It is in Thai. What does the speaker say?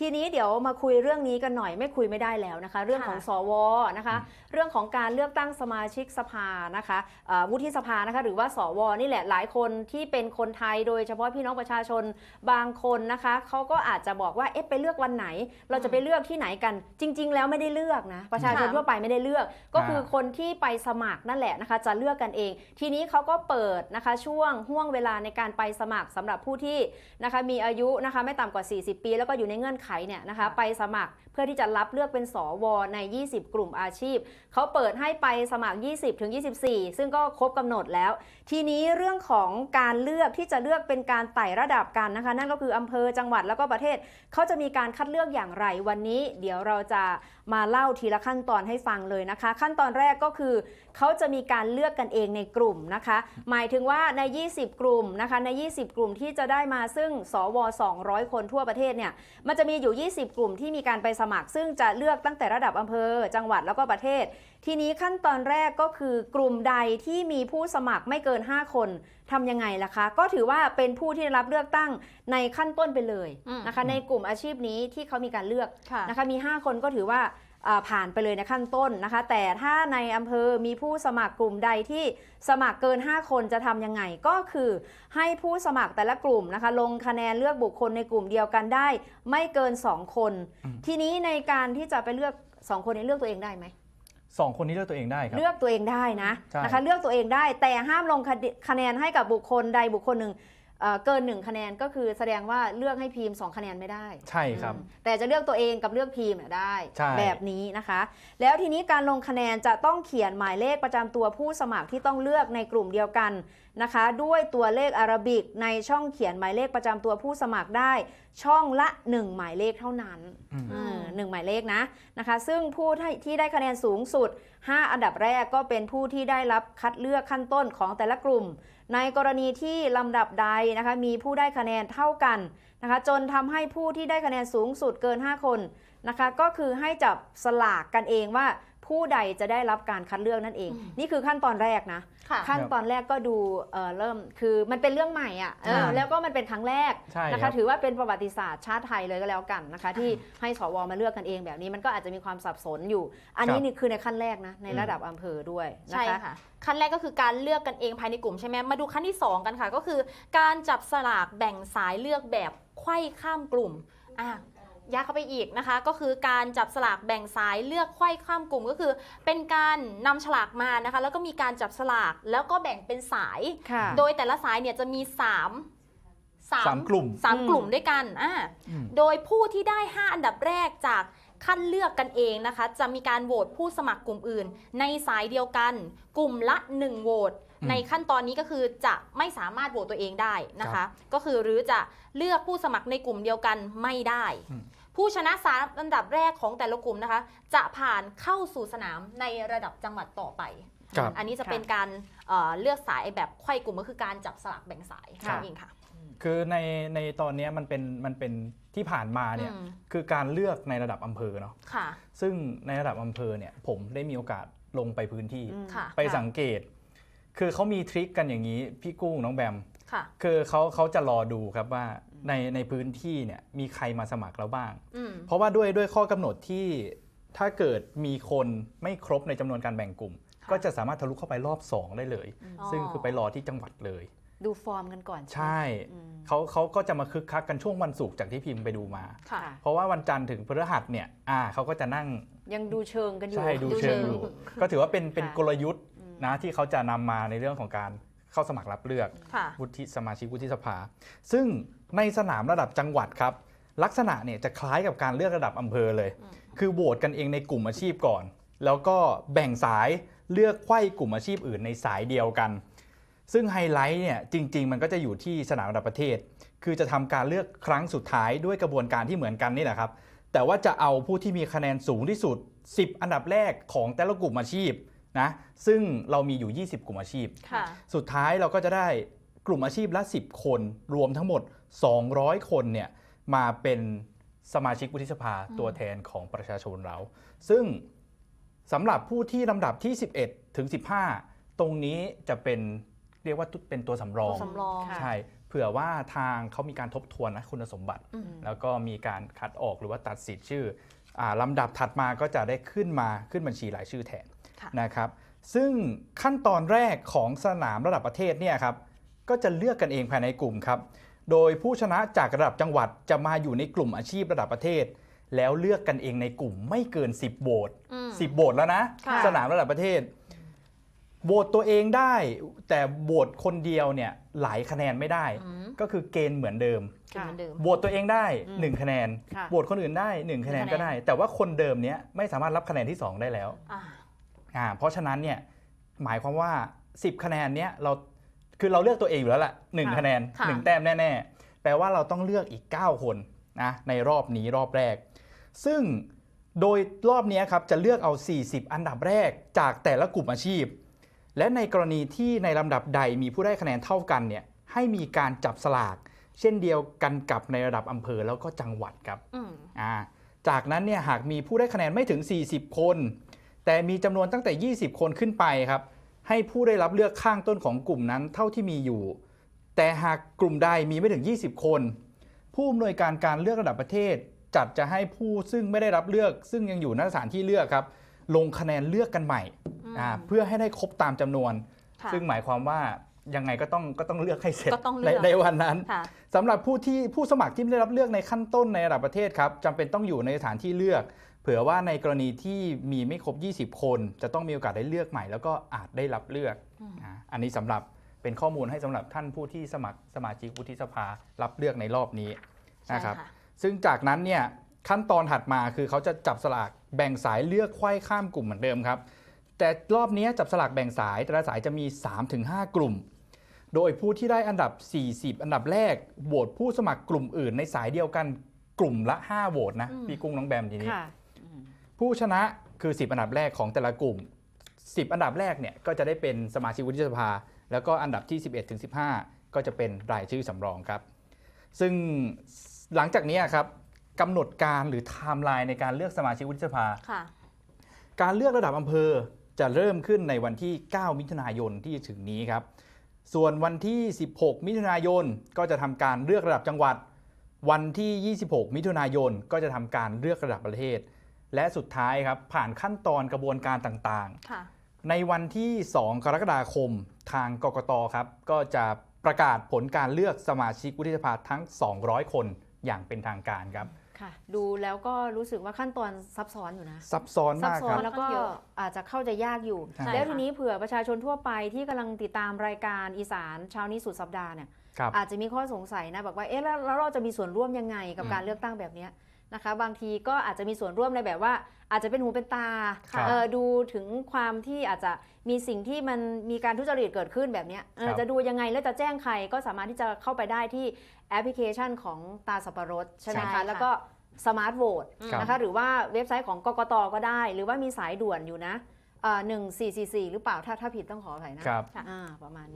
ทีนี้เดี๋ยวมาคุยเรื่องนี้กันหน่อยไม่คุยไม่ได้แล้วนะคะ เรื่องของสวนะคะ เรื่องของการเลือกตั้งสมาชิกสภานะคะเอ่อวุฒิสภานะคะ หรือว่าสวนี่แหละหลายคนที่เป็นคนไทยโดยเฉพาะพี่น้องประชาชนบางคนนะคะเขาก็อาจจะบอกว่าเอ๊ะไปเลือกวันไหน เราจะไปเลือกที่ไหนกัน จริง ๆ แล้วไม่ได้เลือกนะประชาชนค่ะทั่วไปไม่ได้เลือก ก็คือคนที่ไปสมัครนั่นแหละนะคะ จะเลือกกันเอง ทีนี้เขาก็เปิดนะคะ ช่วงห่วงเวลาในการไปสมัครสำหรับผู้ที่นะคะมีอายุนะคะไม่ต่ำกว่า 40 ปี แล้วก็อยู่ในเงื่อนไขเนี่ยนะคะไปสมัครเพื่อที่จะรับเลือกเป็นสวใน 20 กลุ่มอาชีพ เขาเปิดให้ไปสมัคร 20ถึง24 ซึ่งก็ครบกำหนดแล้ว ทีนี้เรื่องของการเลือกที่จะเลือกเป็นการไต่ระดับกันนะคะ นั่นก็คืออำเภอจังหวัดแล้วก็ประเทศ เขาจะมีการคัดเลือกอย่างไรวันนี้ เดี๋ยวเราจะมาเล่าทีละขั้นตอนให้ฟังเลยนะคะ ขั้นตอนแรกก็คือ เขาจะมีการเลือกกันเองในกลุ่มนะคะ หมายถึงว่าใน 20 กลุ่มนะคะใน 20 กลุ่มที่จะได้มาซึ่งสว 200 คนทั่วประเทศเนี่ยมันจะมีอยู่ 20 กลุ่มที่มีการไปสมัคร ซึ่งจะเลือกตั้งแต่ระดับอำเภอ จังหวัดแล้วก็ประเทศ ทีนี้ขั้นตอนแรกก็คือกลุ่มใดที่มีผู้สมัครไม่เกิน 5 คนทำยังไงล่ะคะ ก็ถือว่าเป็นผู้ที่ได้รับเลือกตั้งในขั้นต้นไปเลยอืมนะคะ ในกลุ่มอาชีพนี้ที่เขามีการเลือกค่ะนะคะมี 5 คนก็ถือว่าอ่า ผ่านไปเลยในขั้นต้นนะคะ แต่ถ้าในอำเภอมีผู้สมัครกลุ่มใดที่สมัครเกิน 5 คนจะทำยังไงก็คือให้ผู้สมัครแต่ละกลุ่มนะคะ ลงคะแนนเลือกบุคคลในกลุ่มเดียวกันได้ ไม่เกิน 2 คนอืมทีนี้ในการที่จะไปเลือก 2 คนนี้เลือกตัวเองได้ไหมสองคนนี้เลือกตัวเองได้ครับ เลือกตัวเองได้นะใช่นะคะเลือกตัวเองได้แต่ห้ามลงคะคะแนนให้กับบุคคลใดบุคคลหนึ่ง เอ่อเกินหนึ่งคะแนนก็คือแสดงว่าเลือกให้พีมสองคะแนนไม่ได้ ใช่ครับอืมแต่จะเลือกตัวเองกับเลือกพีมเนี่ยได้ใช่แบบนี้นะคะ แล้วทีนี้การลงคะแนนจะต้องเขียนหมายเลขประจำตัวผู้สมัครที่ต้องเลือกในกลุ่มเดียวกันนะคะ ด้วยตัวเลขอาราบิกในช่องเขียนหมายเลขประจำตัวผู้สมัครได้ ช่องละ 1 หมายเลขเท่านั้น 1หนึ่งหมายเลขนะนะคะ ซึ่งผู้ที่ที่ได้คะแนนสูงสุด 5 อันดับแรกก็เป็นผู้ที่ได้รับคัดเลือกขั้นต้นของแต่ละกลุ่ม ในกรณีที่ลำดับใดนะคะมีผู้ได้คะแนนเท่ากันนะคะจนทำให้ผู้ที่ได้คะแนนสูงสุดเกิน 5 คนนะคะก็คือให้จับสลากกันเองว่า ผู้ใดจะได้รับการคัดเลือกนั่นเองอืมนี่คือขั้นตอนแรกนะค่ะขั้นตอนแรกก็ดูเอ่อเริ่มคือมันเป็นเรื่องใหม่อะเออใช่แล้วก็มันเป็นครั้งแรกใช่นะครัคะบถือว่าเป็นประวัติศาสตร์ชาติไทยเลยก็แล้วกันนะคะ ที่ให้สวมาเลือกกันเองแบบนี้มันก็อาจจะมีความสับสนอยู่ อันนี้ครับนี่คือในขั้นแรกนะในอืมระดับอำเภอด้วยนะใช่คะค่ะขั้นแรกก็คือการเลือกกันเองภายในกลุ่มใช่ไหมมาดูขั้นที่ 2 กันค่ะ ก็คือ การจับสลากแบ่งสายเลือกแบบไขว้ข้ามกลุ่มอะ ยากเข้าไปอีกนะคะ ก็คือการจับสลากแบ่งสายเลือกไขว้ข้ามกลุ่มก็คือ เป็นการนำฉลากมานะคะ แล้วก็มีการจับสลากแล้วก็แบ่งเป็นสายค่ะโดยแต่ละสายเนี่ยจะมี3สามกลุ่มสามอืมกลุ่มด้วยกันอ่าอืมโดยผู้ที่ได้ 5 อันดับแรกจากขั้นเลือกกันเองนะคะ จะมีการโหวตผู้สมัครกลุ่มอื่น ในสายเดียวกัน กลุ่มละ 1 โหวตอืมในขั้นตอนนี้ก็คือจะไม่สามารถโหวตตัวเองได้นะคะ ก็คือหรือจะเลือกผู้สมัครในกลุ่มเดียวกันไม่ได้อืม ผู้ชนะสามอันดับแรกของแต่ละกลุ่มนะคะ จะผ่านเข้าสู่สนามในระดับจังหวัดต่อไป ครับอันนี้จะค่ะเป็นการเอ่อเลือกสายแบบไขว้กลุ่มก็คือการจับสลากแบ่งสายค่ะ นั่นเองค่ะ คือในในตอนเนี้ยมันเป็นมันเป็นที่ผ่านมาเนี่ยอืม คือการเลือกในระดับอำเภอเนาะค่ะ ซึ่งในระดับอำเภอเนี่ยผมได้มีโอกาสลงไปพื้นที่ อืม ค่ะ ไปสังเกต คือเขามีทริคกันอย่างนี้พี่กุ้งน้องแบม ค่ะคือเขาเขาจะรอดูครับว่าในในพื้นที่เนี่ยมีใครมาสมัครแล้วบ้างอืมเพราะว่าด้วยด้วยข้อกำหนดที่ถ้าเกิดมีคนไม่ครบในจำนวนการแบ่งกลุ่มค่ะก็จะสามารถทะลุเข้าไปรอบ 2 ได้เลยอ๋อซึ่งคือไปรอที่จังหวัดเลย ดูฟอร์มกันก่อน ใช่อืมเขาเขาก็จะมาคึกคักกันช่วงวันศุกร์จากที่พิมพ์ไปดูมาค่ะค่ะเพราะว่าวันจันทร์ถึงพฤหัสเนี่ยอ่าเขาก็จะนั่งยังดูเชิงกันอยู่ใช่ดูดูเชิงเชิงอยู่ ก็ถือว่าเป็นเป็นค่ะกลยุทธ์นะที่เขาจะนำมาในเรื่องของการ เข้าสมัครรับเลือกค่ะวุฒิสมาชิกวุฒิสภา ซึ่งในสนามระดับจังหวัดครับ ลักษณะเนี่ยจะคล้ายกับการเลือกระดับอำเภอเลยอืมคือโหวตกันเองในกลุ่มอาชีพก่อน แล้วก็แบ่งสายเลือกไขว้กลุ่มอาชีพอื่นในสายเดียวกัน ซึ่งไฮไลท์เนี่ยจริง ๆ มันก็จะอยู่ที่สนามระดับประเทศ คือจะทำการเลือกครั้งสุดท้ายด้วยกระบวนการที่เหมือนกันนี่แหละครับ แต่ว่าจะเอาผู้ที่มีคะแนนสูงที่สุด 10 อันดับแรกของแต่ละกลุ่มอาชีพ นะซึ่งเรามีอยู่ 20 กลุ่มอาชีพค่ะสุดท้ายเราก็จะได้กลุ่มอาชีพละ 10 คน รวมทั้งหมด 200 คนเนี่ยมาเป็นสมาชิกวุฒิสภาอืมตัวแทนของประชาชนเรา ซึ่งสำหรับผู้ที่ลำดับที่ 11 ถึง 15 ตรงนี้จะเป็นเรียกว่าเป็นตัวสำรองตัวสำรองค่ะใช่เผื่อว่าทางเขามีการทบทวนนะคุณสมบัติอืมแล้วก็มีการคัดออกหรือว่าตัดสิทธิ์ชื่ออาลำดับถัดมาก็จะได้ขึ้นมาขึ้นบัญชีรายชื่อแทนค่ะ นะครับซึ่งขั้นตอนแรกของสนามระดับประเทศเนี่ยครับก็จะเลือกกันเองภายในกลุ่มครับโดยผู้ชนะจากระดับจังหวัดจะมาอยู่ในกลุ่มอาชีพระดับประเทศ แล้วเลือกกันเองในกลุ่มไม่เกิน 10โหวตอืม10โหวตแล้วนะค่ะสนามระดับประเทศโหวตตัวเองได้ แต่โหวตคนเดียวเนี่ยหลายคะแนนไม่ได้อืมก็คือเกณฑ์เหมือนเดิมเหมือนเดิมโหวตตัวเองได้อืม1คะแนนค่ะโหวตคนอื่นได้1คะแนนหนึ่งคะแนนก็ได้ แต่ว่าคนเดิมเนี้ยไม่สามารถรับคะแนนที่ 2 ได้แล้ว อ่าอ่าเพราะฉะนั้นเนี่ยหมายความว่า 10 คะแนนเนี้ยเราคือเราเลือกตัวเองอยู่แล้วแหละหนึ่งค่ะคะแนนค่ะ หนึ่งแต้มแน่ๆแปลว่าเราต้องเลือกอีก 9 คนนะในรอบนี้รอบแรก ซึ่งโดยรอบเนี้ยครับจะเลือกเอา 40 อันดับแรกจากแต่ละกลุ่มอาชีพ และในกรณีที่ในลำดับใดมีผู้ได้คะแนนเท่ากันเนี่ยให้มีการจับสลาก เช่นเดียวกันกับในระดับอำเภอแล้วก็จังหวัดครับ อืม อ่าจากนั้นเนี่ยหากมีผู้ได้คะแนนไม่ถึง 40 คน แต่มีจำนวนตั้งแต่ 20 คนขึ้นไปครับ ให้ผู้ได้รับเลือกข้างต้นของกลุ่มนั้นเท่าที่มีอยู่ แต่หากกลุ่มใดมีไม่ถึง 20 คน ผู้อำนวยการการเลือกระดับประเทศ จัดจะให้ผู้ซึ่งไม่ได้รับเลือก ซึ่งยังอยู่ในสถานที่เลือกครับ ลงคะแนนเลือกกันใหม่อืมอ่าเพื่อให้ได้ครบตามจำนวนค่ะซึ่งหมายความว่ายังไงก็ต้องก็ต้องเลือกให้เสร็จก็ต้องเลืในอกในวันนั้นค่ะสำหรับผู้ที่ผู้สมัครที่ไม่ได้รับเลือกในขั้นต้นในระดับประเทศครับจำเป็นต้องอยู่ในสถานที่เลือกเผื่อว่าในกรณีที่มีไม่ครบ 20 คน จะต้องมีโอกาสได้เลือกใหม่ แล้วก็อาจได้รับเลือกอืมอ่าอันนี้สำหรับเป็นข้อมูลให้สำหรับท่านผู้ที่สมัครสมาชิกวุฒิสภารับเลือกในรอบนี้ใช่นะครับค่ะซึ่งจากนั้นเนี่ยขั้นตอนถัดมาคือเขาจะจับสลากแบ่งสายเลือกไขว้ข้ามกลุ่มเหมือนเดิมครับ แต่รอบนี้จับสลากแบ่งสายแต่ละสายจะมี 3-5 กลุ่ม โดยผู้ที่ได้อันดับ 40 อันดับแรกโหวตผู้สมัครกลุ่มอื่นในสายเดียวกันกลุ่มละ 5โหวตนะอืมพี่กุ้งน้องแบมทีนี้ค่ะ ผู้ชนะคือ 10 อันดับแรกของแต่ละกลุ่ม 10 อันดับแรกเนี่ยก็จะได้เป็นสมาชิกวุฒิสภา แล้วก็อันดับที่ 11ถึง15 ก็จะเป็นรายชื่อสำรองครับ ซึ่งหลังจากนี้ครับกำหนดการหรือไทม์ไลน์ในการเลือกสมาชิกวุฒิสภาค่ะการเลือกระดับอำเภอจะเริ่มขึ้นในวันที่ 9 มิถุนายนที่จะถึงนี้ครับ ส่วนวันที่ 16 มิถุนายนก็จะทำการเลือกระดับจังหวัด วันที่ 26 มิถุนายนก็จะทำการเลือกระดับประเทศ และสุดท้ายครับผ่านขั้นตอนกระบวนการต่างค่ะๆในวันที่ 2 กรกฎาคมทางกกตครับก็จะประกาศผลการเลือกสมาชิกวุฒิสภาทั้ง 200 คนอย่างเป็นทางการครับค่ะดูแล้วก็รู้สึกว่าขั้นตอนซับซ้อนอยู่นะ ซับซ้อนซับมากซ้คอรันบแล้วก็ค่อนข้างเยอะอาจจะเข้าใจยากอยู่ ใช่ แล้วค่ะทีนี้เผื่อประชาชนทั่วไปที่กำลังติดตามรายการอีสานเช้านี้สุดสัปดาห์เนี่ยครับ อาจจะมีข้อสงสัยนะบอกว่าเอ๊ะแล้วแล้วเราจะมีส่วนร่วมยังไงกับอืม การเลือกตั้งแบบเนี้ย นะคะ บางทีก็อาจจะมีส่วนร่วมในแบบว่า อาจจะเป็นหูเป็นตาครับเออดูถึงความที่อาจจะมีสิ่งที่มันมีการทุจริตเกิดขึ้นแบบเนี้ยเออครับ จะดูยังไงแล้วจะแจ้งใครก็สามารถที่จะเข้าไปได้ที่แอปพลิเคชันของตาสับปะรดใช่ไหมใช่คะค่ะ แล้วก็สมาร์ทโหวตครับ นะคะหรือว่าเว็บไซต์ของกกตก็ได้ หรือว่ามีสายด่วนอยู่นะหนึ่งสี่สี่สี่หรือเปล่าถ้าถ้าผิดต้องขออภัยนะครับ อ่าประมาณนี้